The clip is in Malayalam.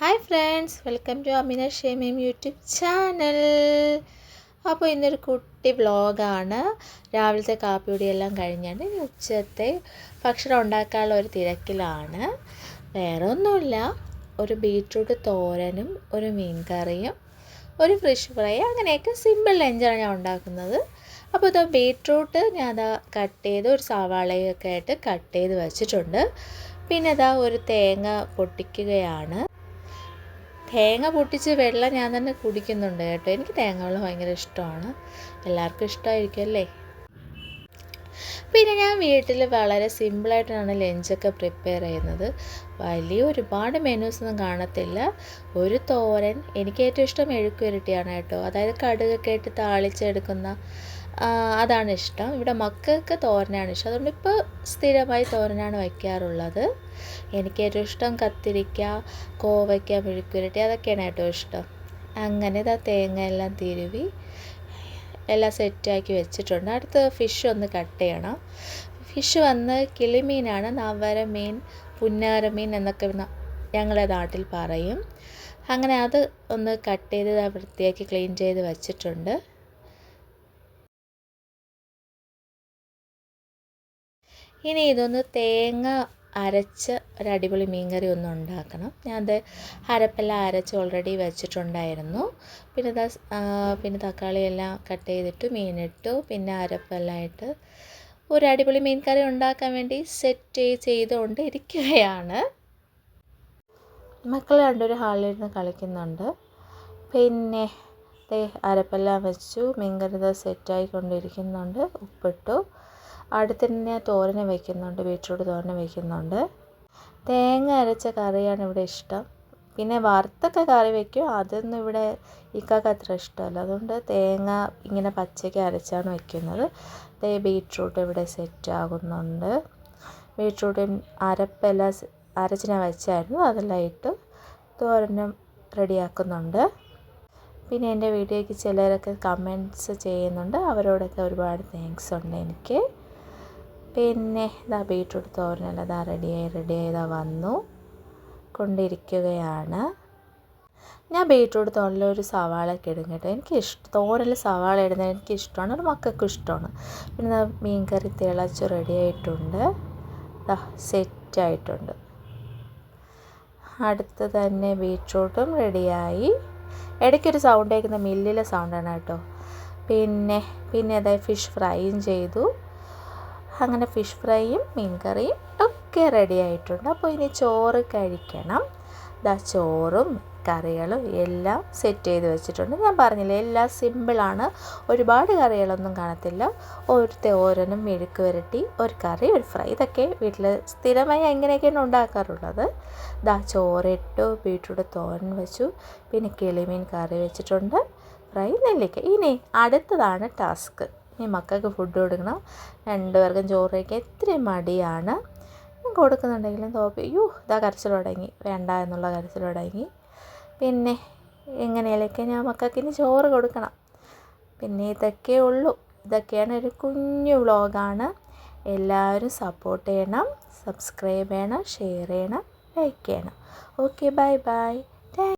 Hi friends welcome to Amina Shemeem YouTube channel അപ്പോൾ ഇന്നൊരു കുട്ടി വ്ളോഗാണ് രാവിലത്തെ കാപ്പിയുടെയെല്ലാം കഴിഞ്ഞാണ്. ഇനി ഉച്ചത്തെ ഭക്ഷണം ഉണ്ടാക്കാനുള്ള ഒരു തിരക്കിലാണ്. വേറെ ഒന്നുമില്ല ഒരു ബീട്രൂട്ട് തോരനും ഒരു മീൻ കറിയും ഒരു ഫിഷ് ഫ്രൈ അങ്ങനെയൊക്കെ സിമ്പിൾ ലഞ്ചാണ് ഞാൻ ഉണ്ടാക്കുന്നത്. അപ്പോൾ ഇതാ ബീട്രൂട്ട് ഞാൻ അതാ കട്ട് ചെയ്ത് ഒരു സവാളയൊക്കെ ആയിട്ട് കട്ട് ചെയ്ത് വെച്ചിട്ടുണ്ട്. പിന്നെ അതാ ഒരു തേങ്ങ പൊട്ടിക്കുകയാണ്. തേങ്ങ പൊട്ടിച്ച് വെള്ളം ഞാൻ തന്നെ കുടിക്കുന്നുണ്ട് കേട്ടോ. എനിക്ക് തേങ്ങ വെള്ളം ഭയങ്കര ഇഷ്ടമാണ്. എല്ലാവർക്കും ഇഷ്ടമായിരിക്കും അല്ലേ? പിന്നെ ഞാൻ വീട്ടിൽ വളരെ സിമ്പിളായിട്ടാണ് ലഞ്ചൊക്കെ പ്രിപ്പയർ ചെയ്യുന്നത്. വലിയ ഒരുപാട് മെനൂസ് ഒന്നും കാണത്തില്ല. ഒരു തോരൻ എനിക്ക് ഏറ്റവും ഇഷ്ടം മെഴുക്കുരട്ടിയാണ് കേട്ടോ. അതായത് കടുകൊക്കെ ഇട്ട് താളിച്ചെടുക്കുന്ന അതാണ് ഇഷ്ടം. ഇവിടെ മക്കൾക്ക് തോരനാണ് ഇഷ്ടം. അതുകൊണ്ട് ഇപ്പോൾ സ്ഥിരമായി തോരനാണ് വയ്ക്കാറുള്ളത്. എനിക്ക് ഏറ്റവും ഇഷ്ടം കത്തിരിക്ക കോവയ്ക്ക മെഴുക്കുരട്ടി അതൊക്കെയാണ് ഏറ്റവും ഇഷ്ടം. അങ്ങനെ ഇതാ തേങ്ങ എല്ലാം തിരുവി എല്ലാം സെറ്റാക്കി വെച്ചിട്ടുണ്ട്. അടുത്ത് ഫിഷ് ഒന്ന് കട്ട് ചെയ്യണം. ഫിഷ് വന്ന് കിളിമീനാണ് നവര മീൻ പുന്നാര മീൻ എന്നൊക്കെ ഞങ്ങളുടെ നാട്ടിൽ പറയും. അങ്ങനെ അത് ഒന്ന് കട്ട് ചെയ്ത് വൃത്തിയാക്കി ക്ലീൻ ചെയ്ത് വച്ചിട്ടുണ്ട്. ഇനി ഇതൊന്ന് തേങ്ങ അരച്ച് ഒരു അടിപൊളി മീൻകറി ഒന്ന് ഉണ്ടാക്കണം. ഞാൻ ഞാനത് അരപ്പെല്ലാം അരച്ച് ഓൾറെഡി വെച്ചിട്ടുണ്ടായിരുന്നു. പിന്നെ ദ പിന്നെ തക്കാളിയെല്ലാം കട്ട് ചെയ്തിട്ട് മീനിട്ടു. പിന്നെ അരപ്പെല്ലാം ഇട്ട് ഒരു അടിപൊളി മീൻ കറി ഉണ്ടാക്കാൻ വേണ്ടി സെറ്റ് ചെയ്തുകൊണ്ട് ഇരിക്കുകയാണ് മക്കൾ രണ്ടൊരു ഹാളിലിരുന്ന് കളിക്കുന്നുണ്ട്. പിന്നെ അരപ്പെല്ലാം വെച്ചു. മീൻകറി സെറ്റായിക്കൊണ്ടിരിക്കുന്നുണ്ട് ഉപ്പിട്ടു. അടുത്ത് തന്നെ തോരന് വയ്ക്കുന്നുണ്ട് ബീറ്റ്റൂട്ട് തോരന് വയ്ക്കുന്നുണ്ട് തേങ്ങ അരച്ച കറിയാണ് ഇവിടെ ഇഷ്ടം. പിന്നെ വറുത്തൊക്കെ കറി വയ്ക്കും അതൊന്നും ഇവിടെ ഇക്കാക്ക് അത്ര ഇഷ്ടമല്ല. അതുകൊണ്ട് തേങ്ങ ഇങ്ങനെ പച്ചയ്ക്ക് അരച്ചാണ് വയ്ക്കുന്നത് ദേ ബീറ്റ്റൂട്ട് ഇവിടെ സെറ്റ് ആകുന്നുണ്ട്. ബീറ്റ്റൂട്ടും അരപ്പെല്ലാം അരച്ച് ഞാൻ വെച്ചായിരുന്നു. അതെല്ലാം ഇട്ട് തോരനും റെഡിയാക്കുന്നുണ്ട്. പിന്നെ എന്റെ വീഡിയോയ്ക്ക് ചിലരൊക്കെ കമന്റ്സ് ചെയ്യുന്നുണ്ട്. അവരോടൊക്കെ ഒരുപാട് താങ്ക്സ് ഉണ്ട് എനിക്ക്. പിന്നെ ഇതാ ബീട്രൂട്ട് തോരനെല്ലാം ഇതാ റെഡിയായി റെഡിയായി ഇതാ വന്നു. കൊണ്ടിരിക്കുകയാണ്. ഞാൻ ബീട്രൂട്ട് തോരനിൽ ഒരു സവാള ഒക്കെ ഇടും കേട്ടോ. എനിക്ക് ഇഷ്ടം തോരനിൽ സവാള ഇടുന്നത് എനിക്ക് ഇഷ്ടമാണ് ഒരു മക്കൾക്കും ഇഷ്ടമാണ്. പിന്നെ മീൻ കറി തിളച്ച് റെഡിയായിട്ടുണ്ട് സെറ്റായിട്ടുണ്ട് അടുത്ത് തന്നെ ബീട്രൂട്ടും റെഡിയായി ഇടയ്ക്കൊരു സൗണ്ട് കേൾക്കുന്ന മില്ലിലെ സൗണ്ടാണ് കേട്ടോ. പിന്നെ പിന്നെ അതായത് ഫിഷ് ഫ്രൈയും ചെയ്തു. അങ്ങനെ ഫിഷ് ഫ്രൈയും മീൻ കറിയും ഒക്കെ റെഡി ആയിട്ടുണ്ട്. അപ്പോൾ ഇനി ചോറ് കഴിക്കണം. ദാ ചോറും കറികളും എല്ലാം സെറ്റ് ചെയ്ത് വെച്ചിട്ടുണ്ട്. ഞാൻ പറഞ്ഞില്ലേ എല്ലാം സിമ്പിളാണ് ഒരുപാട് കറികളൊന്നും കാണത്തില്ല. ഒരുത്തെ ഓരോന്നും മെഴുക്ക് വരട്ടി ഒരു കറി ഒരു ഫ്രൈ ഇതൊക്കെ വീട്ടിൽ സ്ഥിരമായി എങ്ങനെയൊക്കെയാണ് ഉണ്ടാക്കാറുള്ളത്. ദാ ചോറിട്ടു ബീട്രൂട്ട് തോരൻ വെച്ചു. പിന്നെ കിളിമീൻ കറി വെച്ചിട്ടുണ്ട്. ഫ്രൈ നെല്ലിക്ക. ഇനി അടുത്തതാണ് ടാസ്ക് ഇനി മക്കൾക്ക് ഫുഡ് കൊടുക്കണം. രണ്ടുപേർക്കും ചോറ് കഴിക്കാൻ ഇത്തിരി മടിയാണ്. കൊടുക്കുന്നുണ്ടെങ്കിലും തോപ്പി അയ്യോ ഇതാ കരച്ചിൽ തുടങ്ങി. വേണ്ട എന്നുള്ള കരച്ചിൽ തുടങ്ങി. പിന്നെ എങ്ങനെയൊക്കെ ഞാൻ മക്കൾക്ക് ഇനി ചോറ് കൊടുക്കണം. പിന്നെ ഇതൊക്കെ ഉള്ളൂ. ഇതൊക്കെയാണ് ഒരു കുഞ്ഞു വ്ളോഗാണ് എല്ലാവരും സപ്പോർട്ട് ചെയ്യണം സബ്സ്ക്രൈബ് ചെയ്യണം ഷെയർ ചെയ്യണം ലൈക്ക് ചെയ്യണം. Okay bye bye